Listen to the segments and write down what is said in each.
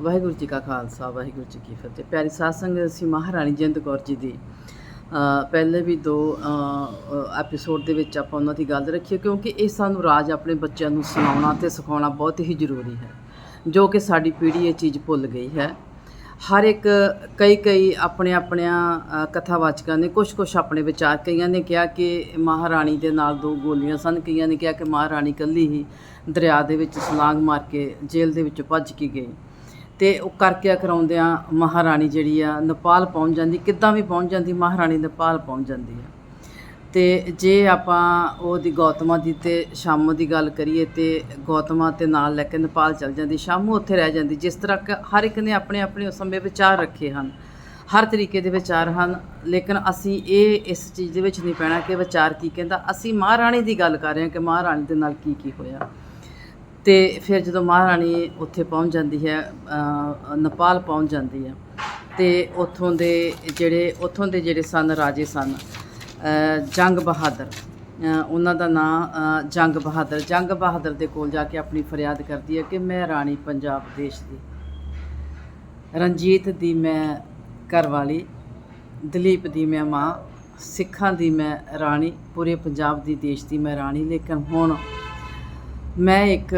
ਵਾਹਿਗੁਰੂ ਜੀ ਕਾ ਖਾਲਸਾ, ਵਾਹਿਗੁਰੂ ਜੀ ਕੀ ਫਤਿਹ। ਪਿਆਰੀ ਸਾਧ ਸੰਗਤ ਅਸੀਂ ਮਹਾਰਾਣੀ ਜਿੰਦ ਕੌਰ ਜੀ ਦੀ ਪਹਿਲੇ ਵੀ ਦੋ ਐਪੀਸੋਡ ਦੇ ਵਿੱਚ ਆਪਾਂ ਉਹਨਾਂ ਦੀ ਗੱਲ ਰੱਖੀ ਕਿਉਂਕਿ ਇਹ ਸਾਨੂੰ ਰਾਜ ਆਪਣੇ ਬੱਚਿਆਂ ਨੂੰ ਸੁਣਾਉਣਾ ਤੇ ਸਿਖਾਉਣਾ ਬਹੁਤ ਹੀ ਜ਼ਰੂਰੀ ਹੈ, ਜੋ ਕਿ ਸਾਡੀ ਪੀੜ੍ਹੀ ਇਹ ਚੀਜ਼ ਭੁੱਲ ਗਈ ਹੈ। ਹਰ ਇੱਕ ਕਈ ਕਈ ਆਪਣੇ ਆਪਣਿਆਂ ਕਥਾਵਾਚਕਾਂ ਨੇ ਕੁਝ ਕੁਝ ਆਪਣੇ ਵਿਚਾਰ ਕਈਆਂ ਨੇ ਕਿਹਾ ਕਿ ਮਹਾਰਾਣੀ ਦੇ ਨਾਲ ਦੋ ਗੋਲੀਆਂ ਸਨ, ਕਈਆਂ ਨੇ ਕਿਹਾ ਕਿ ਮਹਾਰਾਣੀ ਇਕੱਲੀ ਹੀ ਦਰਿਆ ਦੇ ਵਿੱਚ ਸਲਾਂਗ ਮਾਰ ਕੇ ਜੇਲ੍ਹ ਦੇ ਵਿੱਚ ਭੱਜ ਕੇ ਗਈ। ਤੇ ਉਹ ਕਰਕੇ ਕਰਾਉਂਦਿਆਂ ਮਹਾਰਾਣੀ ਜਿਹੜੀ ਆ, ਨੇਪਾਲ ਪਹੁੰਚ ਜਾਂਦੀ, ਕਿੱਦਾਂ ਵੀ ਪਹੁੰਚ ਜਾਂਦੀ, ਮਹਾਰਾਣੀ ਨੇਪਾਲ ਪਹੁੰਚ ਜਾਂਦੀ ਆ। ਤੇ ਜੇ ਆਪਾਂ ਉਹਦੀ ਗੌਤਮਾ ਦੀ ਤੇ ਸ਼ਾਮੋ ਦੀ ਗੱਲ ਕਰੀਏ ਤੇ ਗੌਤਮਾ ਤੇ ਨਾਲ ਲੈ ਕੇ ਨੇਪਾਲ ਚਲ ਜਾਂਦੀ, ਸ਼ਾਮੂ ਉੱਥੇ ਰਹਿ ਜਾਂਦੀ, ਜਿਸ ਤਰ੍ਹਾਂ ਹਰ ਇੱਕ ਨੇ ਆਪਣੇ ਆਪਣੇ ਉਸ ਸਮੇਂ ਵਿਚਾਰ ਰੱਖੇ ਹਨ, ਹਰ ਤਰੀਕੇ ਦੇ ਵਿਚਾਰ ਹਨ, ਲੇਕਿਨ ਅਸੀਂ ਇਹ ਇਸ ਚੀਜ਼ ਦੇ ਵਿੱਚ ਨਹੀਂ ਪੈਣਾ ਕਿ ਵਿਚਾਰ ਕੀ ਕਹਿੰਦਾ, ਅਸੀਂ ਮਹਾਰਾਣੀ ਦੀ ਗੱਲ ਕਰ ਰਹੇ ਹਾਂ ਕਿ ਮਹਾਰਾਣੀ ਦੇ ਨਾਲ ਕੀ ਕੀ ਹੋਇਆ। ਤੇ ਫਿਰ ਜਦੋਂ ਮਹਾਰਾਣੀ ਉੱਥੇ ਪਹੁੰਚ ਜਾਂਦੀ ਹੈ ਨੇਪਾਲ ਪਹੁੰਚ ਜਾਂਦੀ ਹੈ ਤੇ ਉੱਥੋਂ ਦੇ ਜਿਹੜੇ, ਉੱਥੋਂ ਦੇ ਜਿਹੜੇ ਸਨ, ਰਾਜੇ ਸਨ ਜੰਗ ਬਹਾਦਰ ਉਹਨਾਂ ਦਾ ਨਾਂ ਜੰਗ ਬਹਾਦਰ ਜੰਗ ਬਹਾਦਰ ਦੇ ਕੋਲ ਜਾ ਕੇ ਆਪਣੀ ਫਰਿਆਦ ਕਰਦੀ ਹੈ ਕਿ ਮੈਂ ਰਾਣੀ ਪੰਜਾਬ ਦੇਸ਼ ਦੀ, ਰਣਜੀਤ ਦੀ ਮੈਂ ਘਰਵਾਲੀ, ਦਲੀਪ ਦੀ ਮੈਂ ਮਾਂ, ਸਿੱਖਾਂ ਦੀ ਮੈਂ ਰਾਣੀ, ਪੂਰੇ ਪੰਜਾਬ ਦੀ ਦੇਸ਼ ਦੀ ਮੈਂ ਰਾਣੀ, ਲੇਕਿਨ ਹੁਣ ਮੈਂ ਇੱਕ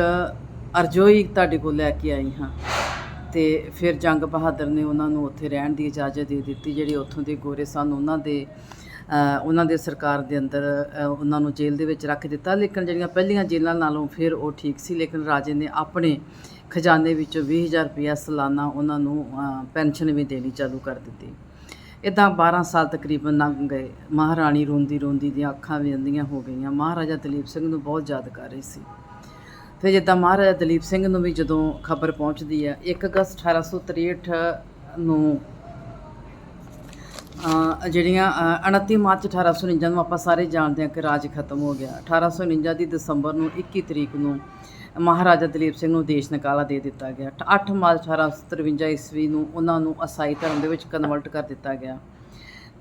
ਅਰਜ਼ੋਈ ਤੁਹਾਡੇ ਕੋਲ ਲੈ ਕੇ ਆਈ ਹਾਂ ਤੇ ਫਿਰ ਜੰਗ ਬਹਾਦਰ ਨੇ ਉਹਨਾਂ ਨੂੰ ਉੱਥੇ ਰਹਿਣ ਦੀ ਇਜਾਜ਼ਤ ਦੇ ਦਿੱਤੀ, ਜਿਹੜੇ ਉੱਥੋਂ ਦੇ ਗੋਰੇ ਸਨ, ਉਹਨਾਂ ਦੇ ਉਹਨਾਂ ਦੇ ਸਰਕਾਰ ਦੇ ਅੰਦਰ ਉਹਨਾਂ ਨੂੰ ਜੇਲ੍ਹ ਦੇ ਵਿੱਚ ਰੱਖ ਦਿੱਤਾ। ਲੇਕਿਨ ਜਿਹੜੀਆਂ ਪਹਿਲੀਆਂ ਜੇਲ੍ਹਾਂ ਨਾਲੋਂ ਫਿਰ ਉਹ ਠੀਕ ਸੀ, ਲੇਕਿਨ ਰਾਜੇ ਨੇ ਆਪਣੇ ਖਜ਼ਾਨੇ ਵਿੱਚੋਂ 20000 ਰੁਪਇਆ ਸਾਲਾਨਾ ਉਹਨਾਂ ਨੂੰ ਪੈਨਸ਼ਨ ਵੀ ਦੇਣੀ ਚਾਲੂ ਕਰ ਦਿੱਤੀ। ਇਦਾਂ 12 ਸਾਲ ਤਕਰੀਬਨ ਲੰਘ ਗਏ। ਮਹਾਰਾਣੀ ਰੋਂਦੀ ਰੋਂਦੀ ਦੀਆਂ ਅੱਖਾਂ ਵੀ ਅੰਧੀਆਂ ਹੋ ਗਈਆਂ। ਮਹਾਰਾਜਾ ਦਲੀਪ ਸਿੰਘ ਨੂੰ ਬਹੁਤ ਯਾਦ ਕਰ ਰਹੀ ਸੀ। ਫਿਰ ਜਿੱਦਾਂ ਮਹਾਰਾਜਾ ਦਲੀਪ ਸਿੰਘ ਨੂੰ ਵੀ ਜਦੋਂ ਖਬਰ ਪਹੁੰਚਦੀ ਹੈ 1 ਅਗਸਤ 1863 ਨੂੰ ਅ, ਜਿਹੜੀਆਂ ਅ, 29 ਮਾਰਚ 1849 ਨੂੰ ਆਪਾਂ ਸਾਰੇ ਜਾਣਦੇ ਹਾਂ ਕਿ ਰਾਜ ਖਤਮ ਹੋ ਗਿਆ। 1849 ਦੀ ਦਸੰਬਰ ਨੂੰ 21 ਤਰੀਕ ਨੂੰ ਮਹਾਰਾਜਾ ਦਲੀਪ ਸਿੰਘ ਨੂੰ ਦੇਸ਼ ਨਿਕਾਲਾ ਦੇ ਦਿੱਤਾ ਗਿਆ। 8 ਮਾਰਚ 1853 ਈਸਵੀ ਨੂੰ ਉਹਨਾਂ ਨੂੰ ਅਸਾਈ ਧਰਮ ਦੇ ਵਿੱਚ ਕਨਵਰਟ ਕਰ ਦਿੱਤਾ ਗਿਆ।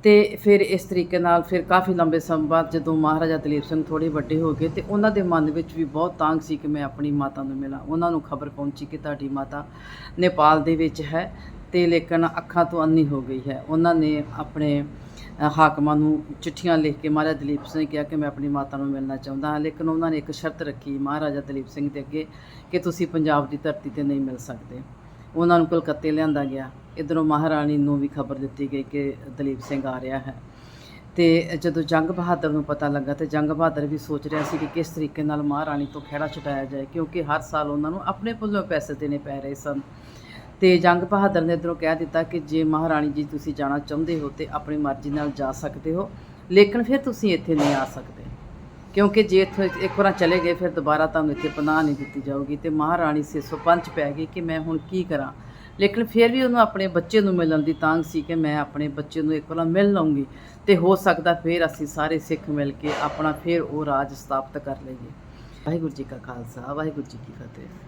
ਤੇ ਫਿਰ ਇਸ ਤਰੀਕੇ ਨਾਲ ਫਿਰ ਕਾਫੀ ਲੰਬੇ ਸਮੇਂ ਬਾਅਦ ਜਦੋਂ ਮਹਾਰਾਜਾ ਦਲੀਪ ਸਿੰਘ ਥੋੜੇ ਵੱਡੇ ਹੋ ਗਏ ਤੇ ਉਹਨਾਂ ਦੇ ਮਨ ਵਿੱਚ ਵੀ ਬਹੁਤ ਤਾਂਗ ਸੀ ਕਿ ਮੈਂ ਆਪਣੀ ਮਾਤਾ ਨੂੰ ਮਿਲਾਂ। ਉਹਨਾਂ ਨੂੰ ਖਬਰ ਪਹੁੰਚੀ ਕਿ ਤੁਹਾਡੀ ਮਾਤਾ ਨੇਪਾਲ ਦੇ ਵਿੱਚ ਹੈ ਤੇ ਲੇਕਿਨ ਅੱਖਾਂ ਤੋਂ ਅੰਨੀ ਹੋ ਗਈ ਹੈ। ਉਹਨਾਂ ਨੇ ਆਪਣੇ ਹਾਕਮਾਂ ਨੂੰ ਚਿੱਠੀਆਂ ਲਿਖ ਕੇ ਮਹਾਰਾਜਾ ਦਲੀਪ ਸਿੰਘ ਨੇ ਕਿਹਾ ਕਿ ਮੈਂ ਆਪਣੀ ਮਾਤਾ ਨੂੰ ਮਿਲਣਾ ਚਾਹੁੰਦਾ ਹਾਂ, ਲੇਕਿਨ ਉਹਨਾਂ ਨੇ ਇੱਕ ਸ਼ਰਤ ਰੱਖੀ ਮਹਾਰਾਜਾ ਦਲੀਪ ਸਿੰਘ ਦੇ ਅੱਗੇ ਕਿ ਤੁਸੀਂ ਪੰਜਾਬ ਦੀ ਧਰਤੀ ਤੇ ਨਹੀਂ ਮਿਲ ਸਕਦੇ। ਉਹਨਾਂ ਨੂੰ ਕਲਕੱਤੇ ਲਿਆਂਦਾ ਗਿਆ। ਇਧਰੋਂ ਮਹਾਰਾਣੀ ਨੂੰ ਵੀ ਖਬਰ ਦਿੱਤੀ ਗਈ ਕਿ ਦਲੀਪ ਸਿੰਘ ਆ ਰਿਹਾ ਹੈ। ਤੇ ਜਦੋਂ ਜੰਗ ਬਹਾਦਰ ਨੂੰ ਪਤਾ ਲੱਗਾ ਤੇ ਜੰਗ ਬਹਾਦਰ ਵੀ ਸੋਚ ਰਿਹਾ ਸੀ ਕਿ ਕਿਸ ਤਰੀਕੇ ਨਾਲ ਮਹਾਰਾਣੀ ਤੋਂ ਖਹਿੜਾ ਛੁਟਾਇਆ ਜਾਏ, ਕਿਉਂਕਿ ਹਰ ਸਾਲ ਉਹਨਾਂ ਨੂੰ ਆਪਣੇ ਪੱਲੋਂ ਪੈਸੇ ਦੇਣੇ ਪੈ ਰਹੇ ਸਨ। ਤੇ ਜੰਗ ਬਹਾਦਰ ਨੇ ਇਧਰੋਂ ਕਹਿ ਦਿੱਤਾ ਕਿ ਜੇ ਮਹਾਰਾਣੀ ਜੀ ਤੁਸੀਂ ਜਾਣਾ ਚਾਹੁੰਦੇ ਹੋ ਤੇ ਆਪਣੀ ਮਰਜ਼ੀ ਨਾਲ ਜਾ ਸਕਦੇ ਹੋ, ਲੇਕਿਨ ਫਿਰ ਤੁਸੀਂ ਇੱਥੇ ਨਹੀਂ ਆ ਸਕਦੇ। ਕਿਉਂਕਿ ਜੇ ਇੱਥੋਂ ਇੱਕ ਵਾਰ ਚਲੇ ਗਏ, ਫਿਰ ਦੁਬਾਰਾ ਤੁਹਾਨੂੰ ਇੱਥੇ ਪਨਾਹ ਨਹੀਂ ਦਿੱਤੀ ਜਾਊਗੀ ਤੇ ਮਹਾਰਾਣੀ 605 ਪੈ ਗਈ ਕਿ ਮੈਂ ਹੁਣ ਕੀ ਕਰਾਂ। ਲੇਕਿਨ ਫਿਰ ਵੀ ਉਹਨੂੰ ਆਪਣੇ ਬੱਚੇ ਨੂੰ ਮਿਲਣ ਦੀ ਤਾਂਗ ਸੀ ਕਿ ਮੈਂ ਆਪਣੇ ਬੱਚੇ ਨੂੰ ਇੱਕ ਵਾਰ ਮਿਲ ਲਵਾਂਗੀ ਤੇ ਹੋ ਸਕਦਾ ਫਿਰ ਅਸੀਂ ਸਾਰੇ ਸਿੱਖ ਮਿਲ ਕੇ ਆਪਣਾ ਫਿਰ ਉਹ ਰਾਜ ਸਥਾਪਿਤ ਕਰ ਲਈਏ। ਵਾਹਿਗੁਰੂ ਜੀ ਕਾ ਖਾਲਸਾ, ਵਾਹਿਗੁਰੂ ਜੀ ਕੀ ਫਤਿਹ।